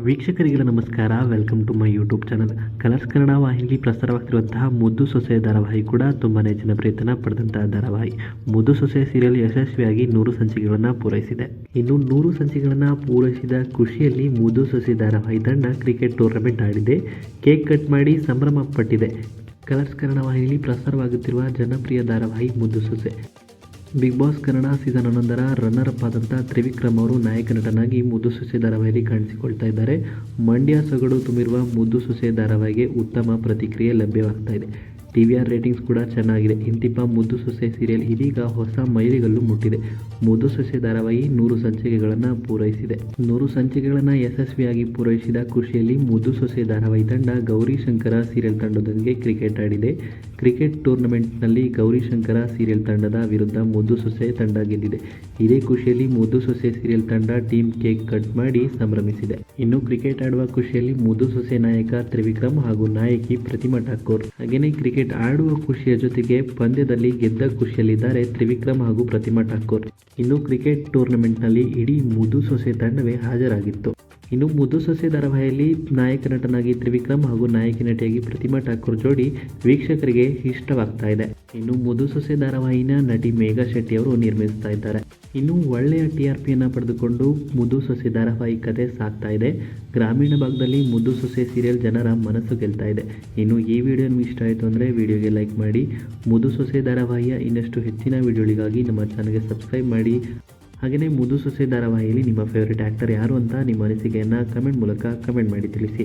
ವೀಕ್ಷಕರಿಗೆ ನಮಸ್ಕಾರ. Welcome to my YouTube channel Colours Kannada ವಾಹಿನಿಯಲ್ಲಿ ಪ್ರಸಾರವಾಗ್ತಿರುವಂತಹ ಮುದ್ದು ಸೊಸೆ ಧಾರಾವಾಹಿ ಕೂಡ ತುಂಬಾ ಜನಪ್ರಿಯತನ ಪಡೆದಂತಹ ಧಾರಾವಾಹಿ. ಮುದ್ದು ಸೊಸೆ ಸೀರಿಯಲ್ ಯಶಸ್ವಿಯಾಗಿ ನೂರು ಸಂಚಿಕೆಗಳನ್ನು ಪೂರೈಸಿದೆ. ಇನ್ನು ನೂರು ಸಂಚಿಕೆಗಳನ್ನು ಪೂರೈಸಿದ ಖುಷಿಯಲ್ಲಿ ಮುದ್ದು ಸೊಸೆ ಧಾರಾವಾಹಿ ತಂಡ ಕ್ರಿಕೆಟ್ ಟೂರ್ನಮೆಂಟ್ ಆಡಿದೆ. ಕೇಕ್ ಕಟ್ ಮಾಡಿ ಸಂಭ್ರಮ ಪಟ್ಟಿದೆ. ಕಲರ್ಸ್ ಕನ್ನಡ ವಾಹಿನಿಯಲ್ಲಿ ಪ್ರಸಾರವಾಗುತ್ತಿರುವ ಜನಪ್ರಿಯ ಧಾರಾವಾಹಿ Muddu Sose. Big Boss Kannada season ಹನ್ನೊಂದರ ರನ್ನರ್ ಅಪ್ ಆದಂಥ ತ್ರಿವಿಕ್ರಮ್ ಅವರು ನಾಯಕ ನಟನಾಗಿ ಮುದ್ದು ಸೊಸೆ ಧಾರಾವಾಹಿಯಲ್ಲಿ ಕಾಣಿಸಿಕೊಳ್ತಾ ಇದ್ದಾರೆ. ಮಂಡ್ಯ ಸೊಗಡು ತುಂಬಿರುವ ಮುದ್ದು ಸೊಸೆ ಧಾರಾವಾಹಿಗೆ ಉತ್ತಮ ಪ್ರತಿಕ್ರಿಯೆ ಲಭ್ಯವಾಗ್ತಾ ಇದೆ. ಟಿ ವಿ ಆರ್ ರೇಟಿಂಗ್ಸ್ ಕೂಡ ಚೆನ್ನಾಗಿದೆ. ಇಂತಿಪ್ಪ ಮುದ್ದು ಸೊಸೆ ಸೀರಿಯಲ್ ಇದೀಗ ಹೊಸ ಮೈಲಿಗಲ್ಲು ಮುಟ್ಟಿದೆ. ಮುದ್ದು ಸೊಸೆ ಧಾರಾವಾಹಿ ನೂರು ಸಂಚಿಕೆಗಳನ್ನು ಪೂರೈಸಿದೆ. ನೂರು ಸಂಚಿಕೆಗಳನ್ನು ಯಶಸ್ವಿಯಾಗಿ ಪೂರೈಸಿದ ಖುಷಿಯಲ್ಲಿ ಮುದ್ದು ಸೊಸೆ ಧಾರಾವಾಹಿ ತಂಡ ಗೌರಿ ಶಂಕರ ಸೀರಿಯಲ್ ತಂಡದೊಂದಿಗೆ ಕ್ರಿಕೆಟ್ ಆಡಿದೆ. ಕ್ರಿಕೆಟ್ ಟೂರ್ನಮೆಂಟ್ನಲ್ಲಿ ಗೌರಿ ಶಂಕರ ಸೀರಿಯಲ್ ತಂಡದ ವಿರುದ್ಧ ಮುದ್ದು ಸೊಸೆ ತಂಡ ಗೆದ್ದಿದೆ. ಇದೇ ಖುಷಿಯಲ್ಲಿ ಮುದ್ದು ಸೊಸೆ ಸೀರಿಯಲ್ ತಂಡ ಟೀಮ್ ಕೇಕ್ ಕಟ್ ಮಾಡಿ ಸಂಭ್ರಮಿಸಿದೆ. ಇನ್ನು ಕ್ರಿಕೆಟ್ ಆಡುವ ಖುಷಿಯಲ್ಲಿ ಮುದ್ದು ಸೊಸೆ ನಾಯಕ ತ್ರಿವಿಕ್ರಮ್ ಹಾಗೂ ನಾಯಕಿ ಪ್ರತಿಮಾ ಠಾಕೂರ್. ಹಾಗೆಯೇ ಕ್ರಿಕೆಟ್ ಆಡುವ ಖುಷಿಯ ಜೊತೆಗೆ ಪಂದ್ಯದಲ್ಲಿ ಗೆದ್ದ ಖುಷಿಯಲ್ಲಿದ್ದಾರೆ ತ್ರಿವಿಕ್ರಮ್ ಹಾಗೂ ಪ್ರತಿಮಾ ಠಾಕೂರ್. ಇನ್ನು ಕ್ರಿಕೆಟ್ ಟೂರ್ನಮೆಂಟ್ನಲ್ಲಿ ಇಡೀ ಮುದು ಸೊಸೆ ತಂಡವೇ ಹಾಜರಾಗಿತ್ತು. ಇನ್ನು ಮುದ್ದು ಸೊಸೆ ಧಾರಾವಾಹಿಯಲ್ಲಿ ನಾಯಕ ನಟನಾಗಿ ತ್ರಿವಿಕ್ರಮ್ ಹಾಗೂ ನಾಯಕಿ ನಟಿಯಾಗಿ ಪ್ರತಿಮಾ ಠಾಕೂರ್ ಜೋಡಿ ವೀಕ್ಷಕರಿಗೆ ಇಷ್ಟವಾಗ್ತಾ ಇದೆ. ಇನ್ನು ಮುದ್ದು ಸೊಸೆ ಧಾರಾವಾಹಿನ ನಟಿ ಮೇಘಾ ಶೆಟ್ಟಿ ಅವರು ನಿರ್ಮಿಸ್ತಾ ಇದ್ದಾರೆ. ಇನ್ನು ಒಳ್ಳೆಯ ಟಿ ಆರ್ ಪಿಯನ್ನು ಪಡೆದುಕೊಂಡು ಮುದ್ದು ಸೊಸೆ ಧಾರಾವಾಹಿ ಕತೆ ಸಾಕ್ತಾ ಇದೆ. ಗ್ರಾಮೀಣ ಭಾಗದಲ್ಲಿ ಮುದ್ದು ಸೊಸೆ ಸೀರಿಯಲ್ ಜನರ ಮನಸ್ಸು ಗೆಲ್ತಾ ಇದೆ. ಇನ್ನು ಈ ವಿಡಿಯೋ ನಿಮ್ಗೆ ಇಷ್ಟ ಆಯಿತು ಅಂದರೆ ವಿಡಿಯೋಗೆ ಲೈಕ್ ಮಾಡಿ. ಮುದ್ದು ಸೊಸೆ ಧಾರಾವಾಹಿಯ ಇನ್ನಷ್ಟು ಹೆಚ್ಚಿನ ವಿಡಿಯೋಗಳಿಗಾಗಿ ನಮ್ಮ ಚಾನಲ್ಗೆ ಸಬ್ಸ್ಕ್ರೈಬ್ ಮಾಡಿ. ಹಾಗೆಯೇ ಮುದು ಸೊಸೆ ಧಾರಾವಾಹಿಯಲ್ಲಿ ನಿಮ್ಮ ಫೇವರಿಟ್ ಆ್ಯಕ್ಟರ್ ಯಾರು ಅಂತ ನಿಮ್ಮ ಅನಿಸಿಕೆಯನ್ನು ಕಮೆಂಟ್ ಮೂಲಕ ಕಮೆಂಟ್ ಮಾಡಿ ತಿಳಿಸಿ.